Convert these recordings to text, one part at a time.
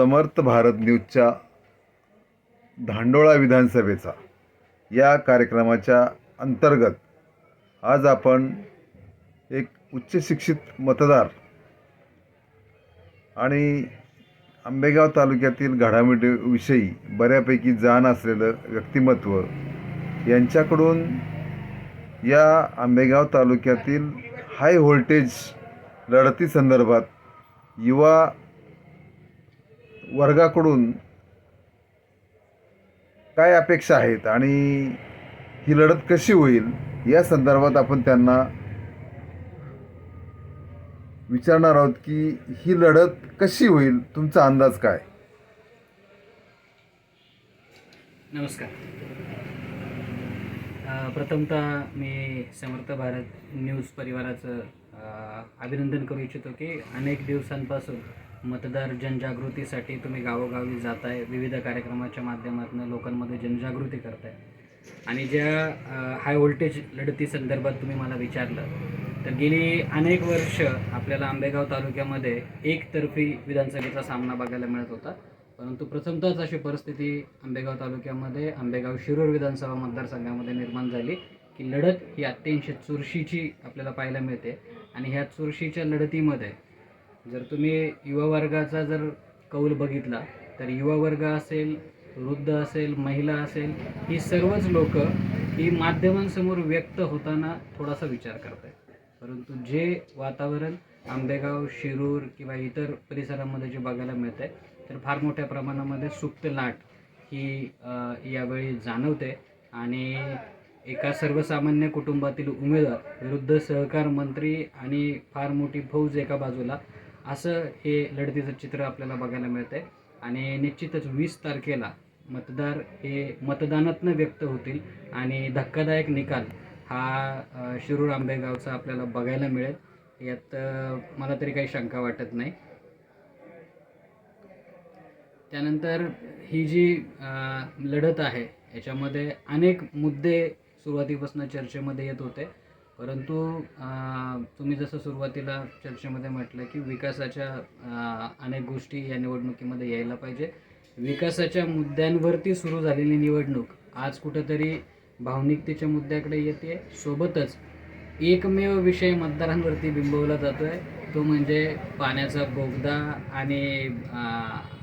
समर्थ भारत न्यूजच्या धांडोळा विधानसभेचा या कार्यक्रमाच्या अंतर्गत आज आपण एक उच्च शिक्षित मतदार आणि आंबेगाव तालुक्यातील घडामोडीविषयी बऱ्यापैकी जाण असलेलं व्यक्तिमत्व यांच्याकडून या आंबेगाव तालुक्यातील हाय व्होल्टेज लढतीसंदर्भात युवा वर्गाकडून काय अपेक्षा आहेत आणि ही लढत कशी होईल या संदर्भात आपण त्यांना विचारणार आहोत की ही लढत कशी होईल तुमचा अंदाज काय? नमस्कार. प्रथमतः मी समर्थ भारत न्यूज परिवाराचं अभिनंदन करू इच्छितो की अनेक दिवसांपासून मतदार जनजागृतीसाठी तुम्ही गावोगावी जाताय विविध कार्यक्रमाच्या माध्यमातून लोकांमध्ये जनजागृती करताय. आणि ज्या हाय व्होल्टेज लढती संदर्भात तुम्ही मला विचारलं तर गेली अनेक वर्ष आपल्याला आंबेगाव तालुक्यामध्ये एकतर्फी विधानसभेचा सामना बघायला मिळत होता. परंतु प्रथमतःच अशी परिस्थिती आंबेगाव तालुक्यामध्ये आंबेगाव शिरूर विधानसभा मतदारसंघामध्ये निर्माण झाली की लढत ही अत्यंत चुरशीची आपल्याला पाहायला मिळते. आणि ह्या चुरशीच्या लढतीमध्ये जर तुम्ही युवा वर्गाचा जर कौल बघितला तर युवा वर्ग असेल वृद्ध असेल महिला असेल ही सर्वच लोक ही माध्यमांसमोर व्यक्त होताना थोडासा विचार करत आहेत परंतु जे वातावरण आंबेगाव शिरूर किंवा इतर परिसरामध्ये जे बघायला मिळत आहे तर फार मोठ्या प्रमाणामध्ये सुप्त लाट ही यावेळी जाणवते. आणि एका सर्वसामान्य कुटुंबातील उमेदवार विरुद्ध सहकार मंत्री आणि फार मोठी फौज एका बाजूला असं हे लढतीचं चित्र आपल्याला बघायला मिळतंय. आणि निश्चितच वीस तारखेला मतदार हे मतदानातनं व्यक्त होतील आणि धक्कादायक निकाल हा शिरूर आंबेगावचा आपल्याला बघायला मिळेल. यात मला तरी काही शंका वाटत नाही. त्यानंतर ही जी लढत आहे याच्यामध्ये अनेक मुद्दे सुरुवातीपासून चर्चेमध्ये येत होते. परंतु तुम्ही जसं सुरुवातीला चर्चेमध्ये म्हटलं की विकासाच्या अनेक गोष्टी या निवडणुकीमध्ये यायला पाहिजे. विकासाच्या मुद्द्यांवरती सुरू झालेली निवडणूक आज कुठंतरी भावनिकतेच्या मुद्द्याकडे येते सोबतच एकमेव विषय मतदारांवरती बिंबवला जातो आहे तो म्हणजे पाण्याचा बोगदा आणि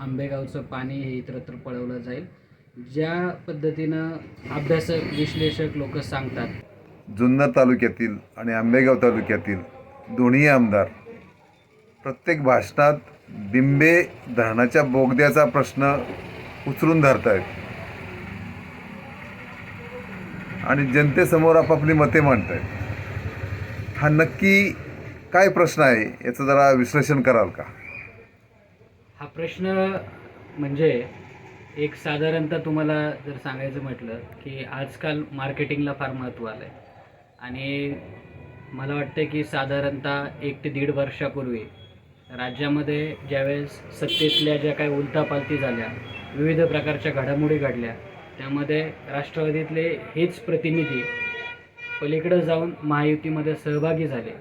आंबेगावचं पाणी हे इतरत्र पळवलं जाईल. ज्या पद्धतीनं अभ्यासक विश्लेषक लोक सांगतात जुन्नर तालुक्यातील आणि आंबेगाव तालुक्यातील दोन्ही आमदार प्रत्येक भाषणात बिंबे धरणाच्या बोगद्याचा प्रश्न उचलून धरत आहेत आणि जनतेसमोर आपापली मते मांडत आहेत हा नक्की काय प्रश्न आहे याचं जरा विश्लेषण कराल का? हा प्रश्न म्हणजे एक साधारणतः तुम्हाला जर सांगायचं म्हटलं की आजकाल मार्केटिंगला फार महत्त्व आलं आहे आणि मला वाटतं की साधारणतः एक ते दीड वर्षापूर्वी राज्यामध्ये ज्यावेळेस सत्तेतल्या ज्या काही उलथापालथी झाल्या विविध प्रकारच्या घडामोडी घडल्या त्यामध्ये राष्ट्रवादीतले हेच प्रतिनिधी पलीकडं जाऊन महायुतीमध्ये सहभागी झाले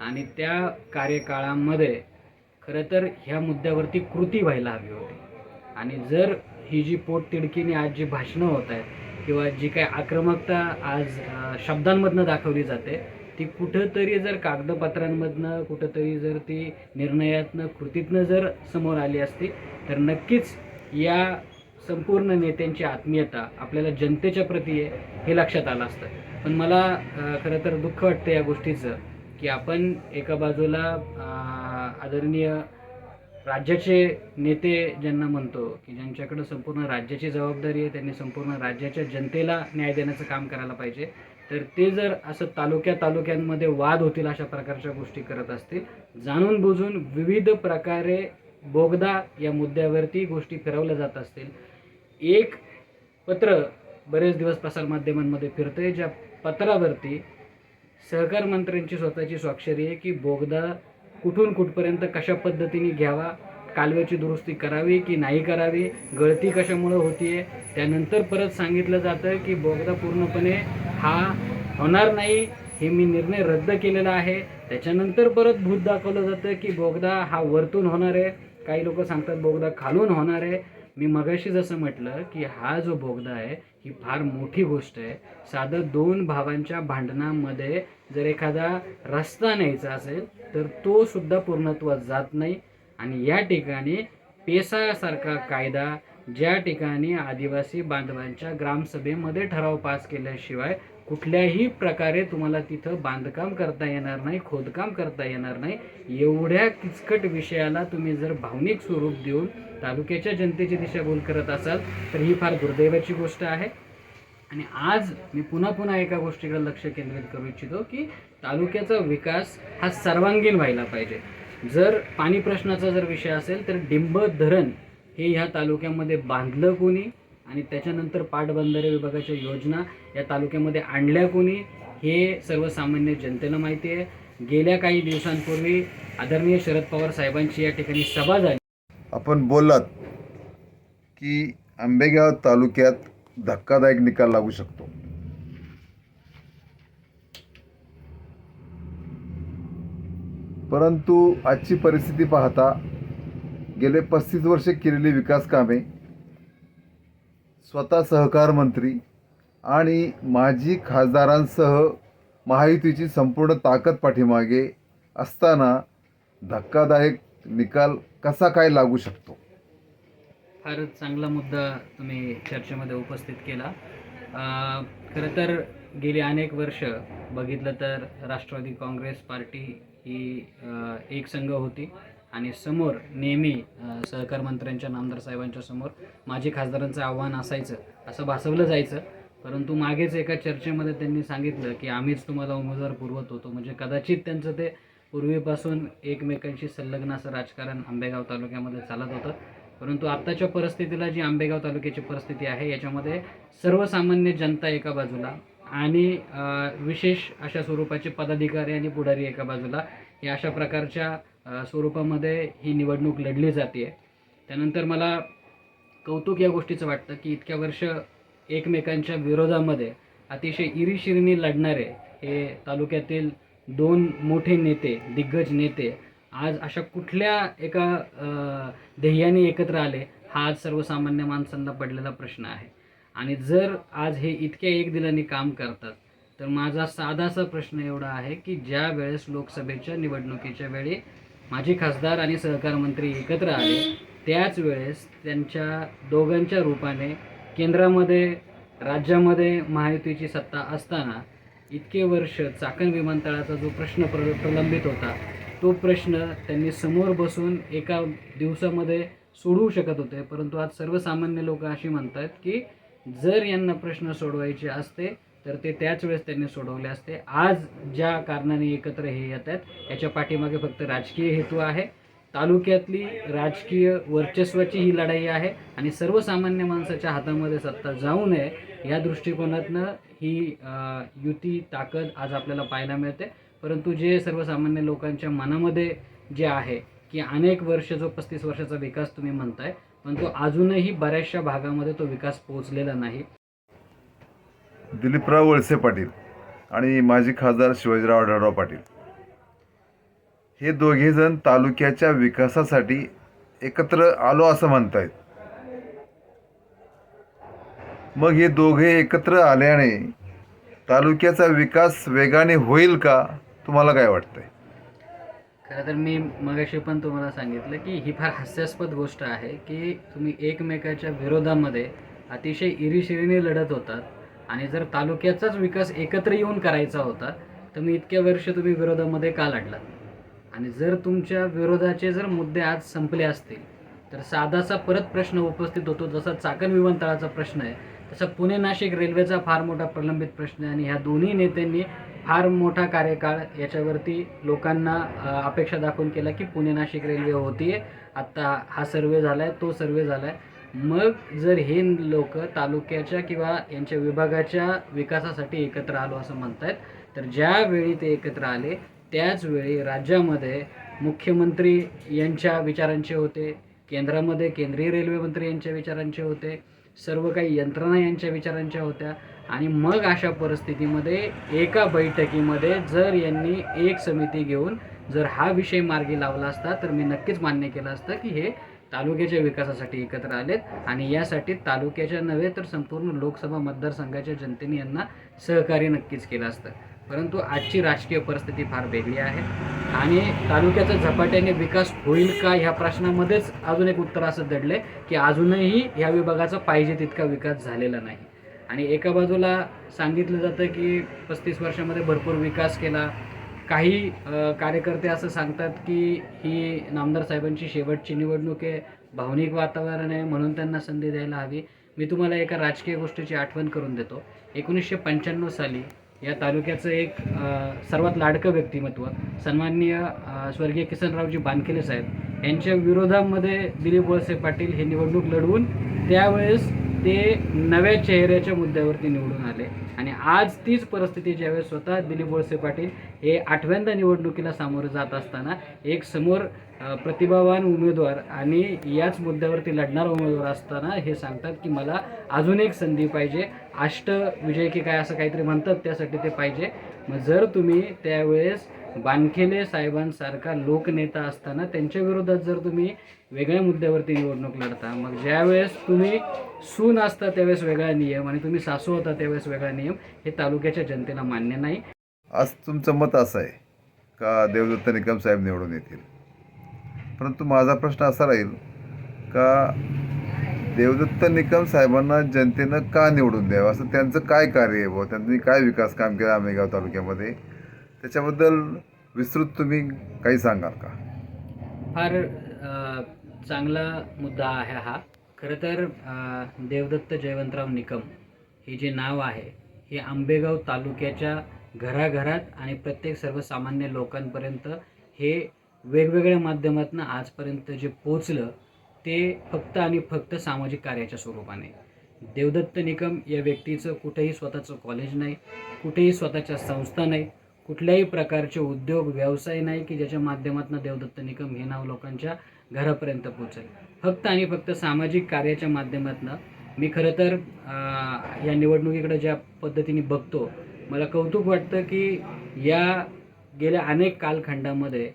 आणि त्या कार्यकाळामध्ये खरं तर ह्या मुद्द्यावरती कृती व्हायला हवी होती. आणि जर ही जी पोटतिडकीने आज जी भाषणं होत आहेत किंवा जी काय आक्रमकता आज शब्दांमधनं दाखवली जाते ती कुठंतरी जर कागदपत्रांमधनं कुठंतरी जर ती निर्णयातनं कृतीतनं जर समोर आली असती तर नक्कीच या संपूर्ण नेत्यांची आत्मीयता आपल्याला जनतेच्या प्रती आहे हे लक्षात आलं असतं. पण मला खरं तर दुःख वाटतं या गोष्टीचं की आपण एका बाजूला आदरणीय राज्याचे नेते ज्यांना म्हणतो की ज्यांच्याकडं संपूर्ण राज्याची जबाबदारी आहे त्यांनी संपूर्ण राज्याच्या जनतेला न्याय देण्याचं काम करायला पाहिजे. तर ते जर असं तालुक्या तालुक्यांमध्ये वाद होतील अशा प्रकारच्या गोष्टी करत असतील जाणून बुजून विविध प्रकारे बोगदा या मुद्द्यावरती गोष्टी फिरवल्या जात असतील. एक पत्र बरेच दिवस प्रसारमाध्यमांमध्ये फिरतंय ज्या पत्रावरती सहकार मंत्र्यांची स्वतःची स्वाक्षरी आहे की बोगदा कुठून कुठपर्यंत कशा पद्धतीने घ्यावा कालव्याची दुरुस्ती करावी की नाही करावी गळती कशामुळं होतीये त्यानंतर परत सांगितलं जातं की बोगदा पूर्णपणे हा होणार नाही हे मी निर्णय रद्द केलेला आहे. त्याच्यानंतर परत भूत दाखवलं जातं की बोगदा हा वरतून होणार आहे. काही लोक सांगतात बोगदा खालून होणार आहे. मी मगाशी जसं म्हटलं की हा जो बोगदा आहे ही फार मोठी गोष्ट आहे. साधं दोन भावांच्या भांडणामध्ये जर एखादा रस्ता न्यायचा असेल तर तो सुद्धा पूर्णत्वात जात नाही. आणि या ठिकाणी पेसासारखा कायदा ज्या ठिकाणी आदिवासी बांधवांच्या ग्रामसभेमध्ये ठराव पास केल्याशिवाय कुठल्याही प्रकारे तुम्हाला तिथं बांधकाम करता येणार नाही खोदकाम करता येणार नाही. एवढ्या किचकट विषयाला तुम्ही जर भावनिक स्वरूप देऊन तालुक्याच्या जनतेची दिशाभूल करत असाल तर ही फार दुर्दैवाची गोष्ट आहे. आणि आज मी पुन्हा पुन्हा एका गोष्टीकडे लक्ष केंद्रित करू इच्छितो की तालुक्याचा विकास हा सर्वांगीण व्हायला पाहिजे. जर पाणी प्रश्नाचा जर विषय असेल तर डिंब धरण हे ह्या तालुक्यामध्ये बांधलं कोणी? आणि त्याच्यानंतर पाटबंधारे विभागाच्या योजना या तालुक्यामध्ये आणल्या कोणी हे सर्वसामान्य जनतेला माहिती आहे. गेल्या काही दिवसांपूर्वी आदरणीय शरद पवार साहेबांची या ठिकाणी सभा झाली. आपण बोललात की आंबेगाव तालुक्यात धक्कादायक निकाल लागू शकतो. परंतु आजची परिस्थिती पाहता गेले पस्तीस वर्षे केलेली विकास कामे स्वतः सहकार मंत्री आणि माजी खासदारांसह महायुतीची संपूर्ण ताकद पाठीमागे असताना धक्कादायक निकाल कसा काय लागू शकतो? फारच चांगला मुद्दा तुम्ही चर्चेमध्ये उपस्थित केला. खरं तर गेली अनेक वर्ष बघितलं तर राष्ट्रवादी काँग्रेस पार्टी ही एक संघ होती आणि समोर नेहमी सहकार मंत्र्यांच्या नामदार साहेबांच्या समोर माजी खासदारांचं आव्हान असायचं असं भासवलं जायचं. परंतु मागेच एका चर्चेमध्ये त्यांनी सांगितलं की आम्हीच तुम्हाला उमेदवार पुरवत होतो. म्हणजे कदाचित त्यांचं ते पूर्वीपासून एकमेकांशी संलग्न असं राजकारण आंबेगाव तालुक्यामध्ये चालत होतं. परंतु आत्ताच्या परिस्थितीला जी आंबेगाव तालुक्याची परिस्थिती आहे याच्यामध्ये सर्वसामान्य जनता एका बाजूला आणि विशेष अशा स्वरूपाचे पदाधिकारी आणि पुढारी एका बाजूला या अशा प्रकारच्या स्वरूपामध्ये ही निवडणूक लढली जाते त्यानंतर मला कौतुक या गोष्टीचं वाटतं की इतक्या वर्ष एकमेकांच्या विरोधामध्ये अतिशय इरिशिरीने लढणारे हे तालुक्यातील दोन मोठे नेते दिग्गज नेते आज अशा कुठल्या एका ध्येयाने एकत्र आले हा आज सर्वसामान्य माणसांना पडलेला प्रश्न आहे. आणि जर आज हे इतक्या एक दिलाने काम करतात तर माझा साधासा प्रश्न एवढा आहे की ज्या वेळेस लोकसभेच्या निवडणुकीच्या वेळी माजी खासदार आणि सहकार मंत्री एकत्र आले त्याच वेळेस त्यांच्या दोघांच्या रूपाने केंद्रामध्ये राज्यामध्ये महायुतीची सत्ता असताना इतके वर्ष चाकण विमानतळाचा जो प्रश्न प्र प्रलंबित होता तो प्रश्न त्यांनी समोर बसून एका दिवसामध्ये सोडवू शकत होते. परंतु आज सर्वसामान्य लोक अशी म्हणतात की जर यांना प्रश्न सोडवायचे असते तर ते त्याच वेळेस त्यांनी सोडवले असते. आज ज्या कारणाने एकत्र हे येत आहेत याच्या पाठीमागे फक्त राजकीय हेतू आहे. तालुक्यातली राजकीय वर्चस्वाची ही लढाई आहे आणि सर्वसामान्य माणसाच्या हातामध्ये सत्ता जाऊ नये या दृष्टिकोनातनं ही युती ताकद आज आपल्याला पाहायला मिळते. परंतु जे सर्वसामान्य लोकांच्या मनामध्ये जे आहे की अनेक वर्ष जो पस्तीस वर्षाचा विकास तुम्ही म्हणताय पण तो अजूनही बऱ्याचशा भागामध्ये तो विकास पोहोचलेला नाही. दिलीपराव वळसे पाटील आणि माजी खासदार शिवाजीराव आढळराव पाटील. हे दोघेजण तालुक्याच्या विकासासाठी एकत्र आलो असं म्हणतायत. मग हे दोघे एकत्र आल्याने तालुक्याचा विकास वेगाने होईल का? तुम्हाला काय वाटतंय? खरं तर मी मगाशी पण तुम्हाला सांगितलं की ही फार हास्यास्पद गोष्ट आहे की तुम्ही एकमेकाच्या विरोधामध्ये अतिशय इरिशिरीने लढत होतात आणि जर तालुक्याचाच विकास एकत्र येऊन करायचा होता तर मी इतक्या वर्ष तुम्ही विरोधामध्ये का लढलात? आणि जर तुमच्या विरोधाचे जर मुद्दे आज संपले असतील तर साधासा परत प्रश्न उपस्थित होतो जसा चाकण विमानतळाचा प्रश्न आहे तसा पुणे नाशिक रेल्वेचा फार मोठा प्रलंबित प्रश्न आहे. आणि ह्या दोन्ही नेत्यांनी फार मोठा कार्यकाळ याच्यावरती लोकांना अपेक्षा दाखवून केला की पुणे नाशिक रेल्वे होतीये. आत्ता हा सर्वे झाला आहे तो सर्वे झाला आहे मग जर हे लोक तालुक्याच्या किंवा यांच्या विभागाच्या विकासासाठी एकत्र आलो असं म्हणतायत तर ज्यावेळी ते एकत्र आले त्याचवेळी राज्यामध्ये मुख्यमंत्री यांच्या विचारांचे होते केंद्रामध्ये केंद्रीय रेल्वे मंत्री यांच्या विचारांचे होते सर्व काही यंत्रणा यांच्या विचारांच्या होत्या आणि मग अशा परिस्थितीमध्ये एका बैठकीमध्ये जर यांनी एक समिती घेऊन जर हा विषय मार्गी लावला असता तर मी नक्कीच मान्य केलं असतं की हे तालुक्याच्या विकासासाठी एकत्र आलेत आणि यासाठी तालुक्याच्या नव्हे तर संपूर्ण लोकसभा मतदारसंघाच्या जनतेने यांना सहकार्य नक्कीच केलं असतं. परंतु आजची राजकीय परिस्थिती फार वेगळी आहे. आणि तालुक्याचा झपाट्याने विकास होईल का ह्या प्रश्नामध्येच अजून एक उत्तर असं दडले की अजूनही ह्या विभागाचा पाहिजे तितका विकास झालेला नाही. आणि एका बाजूला सांगितलं जातं की पस्तीस वर्षामध्ये भरपूर विकास केला. काही कार्यकर्ते असं सांगतात की ही नामदार साहेबांची शेवटची निवडणूक आहे. भावनिक वातावरण आहे म्हणून त्यांना संधी द्यायला हवी. मी तुम्हाला एका राजकीय गोष्टीची आठवण करून देतो. एकोणीसशे पंच्याण्णव साली या तालुक्याचं एक सर्वात लाडकं व्यक्तिमत्व सन्माननीय स्वर्गीय किसनरावजी बानखेले साहेब यांच्या विरोधामध्ये दिलीप वळसे पाटील हे निवडणूक लढवून त्यावेळेस ते नव्या चेहऱ्याच्या मुद्द्यावरती निवडून आले. आणि आज तीच परिस्थिती ज्यावेळेस स्वतः दिलीप वळसे पाटील हे आठव्यांदा निवडणुकीला सामोरं जात असताना एक समोर प्रतिभावान उमेदवार आणि याच मुद्द्यावरती लढणारा उमेदवार असताना हे सांगतात की मला अजून एक संधी पाहिजे. अष्ट विजय की काय असं काहीतरी म्हणतात त्यासाठी ते पाहिजे. मग जर तुम्ही त्यावेळेस बानखेले साहेबांसारखा लोकनेता असताना त्यांच्या विरोधात जर तुम्ही वेगळ्या मुद्द्यावरती निवडणूक लढता मग ज्यावेळेस तुम्ही सून असता त्यावेळेस वेगळा नियम आणि तुम्ही सासू होता त्यावेळेस वेगळा नियम हे तालुक्याच्या जनतेला मान्य नाही. आज तुमचं मत असं आहे का देवदत्त निकम साहेब निवडून येतील? परंतु माझा प्रश्न असा राहील का देवदत्त निकम साहेबांना जनतेनं का निवडून द्यावं? असं त्यांचं काय कार्य आहे भाऊ त्यांनी काय विकास काम केलं आमेगाव तालुक्यामध्ये? त्याच्याबद्दल विस्तृत तुम्ही काही सांगाल का? फार चांगला मुद्दा आहे हा. खरं तर देवदत्त जयवंतराव निकम हे जे नाव आहे हे आंबेगाव तालुक्याच्या घराघरात आणि प्रत्येक सर्वसामान्य लोकांपर्यंत हे वेगवेगळ्या माध्यमातून आजपर्यंत जे पोचलं ते फक्त आणि फक्त सामाजिक कार्याच्या स्वरूपाने. देवदत्त निकम या व्यक्तीचं कुठेही स्वतःचं कॉलेज नाही कुठेही स्वतःच्या संस्था नाही कुठल्याही प्रकारचे उद्योग व्यवसाय नाही की ज्याच्या माध्यमातून देवदत्त निकम हे नाव लोकांच्या घरापर्यंत पोचेल फक्त आणि फक्त सामाजिक कार्याच्या माध्यमातून मी खरं तर या निवडणुकीकडे ज्या पद्धतीने बघतो मला कौतुक वाटतं की या गेल्या अनेक कालखंडामध्ये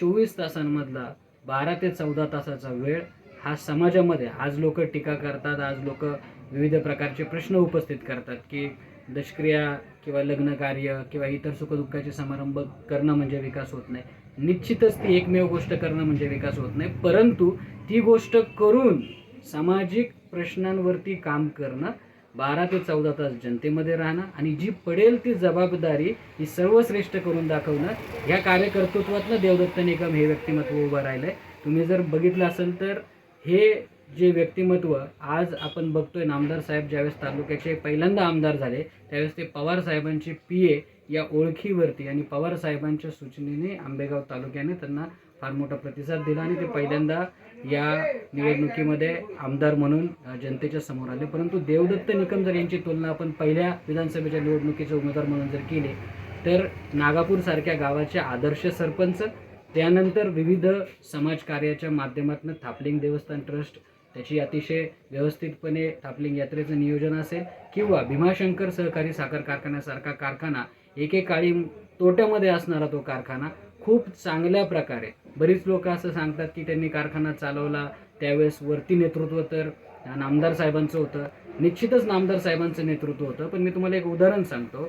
चोवीस तासांमधला बारा ते चौदा तासाचा वेळ हा समाजामध्ये आज लोक टीका करतात आज लोक विविध प्रकारचे प्रश्न उपस्थित करतात की दशक्रिया किंवा लग्न कार्य किंवा इतर सुखदुःखाचे समारंभ करणं म्हणजे विकास होत नाही. निश्चितच ती एकमेव गोष्ट करणं म्हणजे विकास होत नाही. परंतु ती गोष्ट करून सामाजिक प्रश्नांवरती काम करणं बारा ते चौदा तास जनतेमध्ये राहणं आणि जी पडेल ती जबाबदारी ही सर्वश्रेष्ठ करून दाखवणं ह्या कार्यकर्तृत्वातनं देवदत्त निगम हे व्यक्तिमत्व उभं राहिलं आहे तुम्ही जर बघितलं असेल तर हे जे व्यक्तिमत्व आज आपण बघतोय नामदार साहेब ज्यावेळेस तालुक्याचे पहिल्यांदा आमदार झाले त्यावेळेस ते पवार साहेबांचे पी ए या ओळखीवरती आणि पवार साहेबांच्या सूचनेने आंबेगाव तालुक्याने त्यांना फार मोठा प्रतिसाद दिला आणि ते पहिल्यांदा या निवडणुकीमध्ये आमदार म्हणून जनतेच्या समोर आले. परंतु देवदत्त निकमजर यांची तुलना आपण पहिल्या विधानसभेच्या निवडणुकीचे उमेदवार म्हणून जर केले तर नागापूरसारख्या गावाचे आदर्श सरपंच त्यानंतर विविध समाजकार्याच्या माध्यमातून थापलिंग देवस्थान ट्रस्ट त्याची अतिशय व्यवस्थितपणे थापलिंग यात्रेचं नियोजन असेल किंवा भीमाशंकर सहकारी साखर कारखान्यासारखा कारखाना एकेकाळी तोट्यामध्ये असणारा तो कारखाना खूप चांगल्या प्रकारे बरीच लोक असं सांगतात की त्यांनी कारखाना चालवला त्यावेळेस वरती नेतृत्व तर नामदार साहेबांचं होतं. निश्चितच नामदार साहेबांचं नेतृत्व होतं पण मी तुम्हाला एक उदाहरण सांगतो.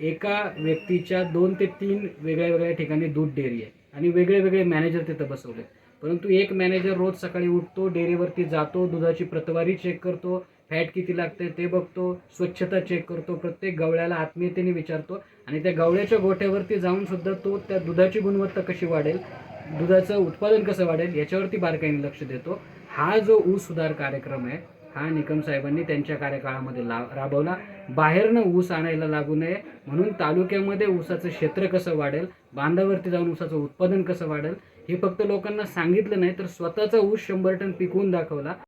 एका व्यक्तीच्या दोन ते तीन वेगळ्या वेगळ्या ठिकाणी दूध डेअरी आहे. आणि वेगळे वेगळे मॅनेजर तिथं बसवले. परंतु एक मॅनेजर रोज सकाळी उठतो डेअरीवरती जातो दुधाची प्रतवारी चेक करतो फॅट किती लागते ते बघतो स्वच्छता चेक करतो प्रत्येक गवळ्याला आत्मीयतेने विचारतो आणि त्या गवळ्याच्या गोठ्यावरती जाऊन सुद्धा तो त्या दुधाची गुणवत्ता कशी वाढेल दुधाचं उत्पादन कसं वाढेल याच्यावरती बारकाईने लक्ष देतो. हा जो ऊस सुधार कार्यक्रम आहे हा निकम साहेबांनी त्यांच्या कार्यकाळामध्ये ला राबवला. बाहेरनं ऊस आणायला लागू नये म्हणून तालुक्यामध्ये ऊसाचं क्षेत्र कसं वाढेल बांधावरती जाऊन ऊसाचं उत्पादन कसं वाढेल हे फक्त लोकांना सांगितलं नाही तर स्वतःचा ऊस शंभर टन पिकवून दाखवला.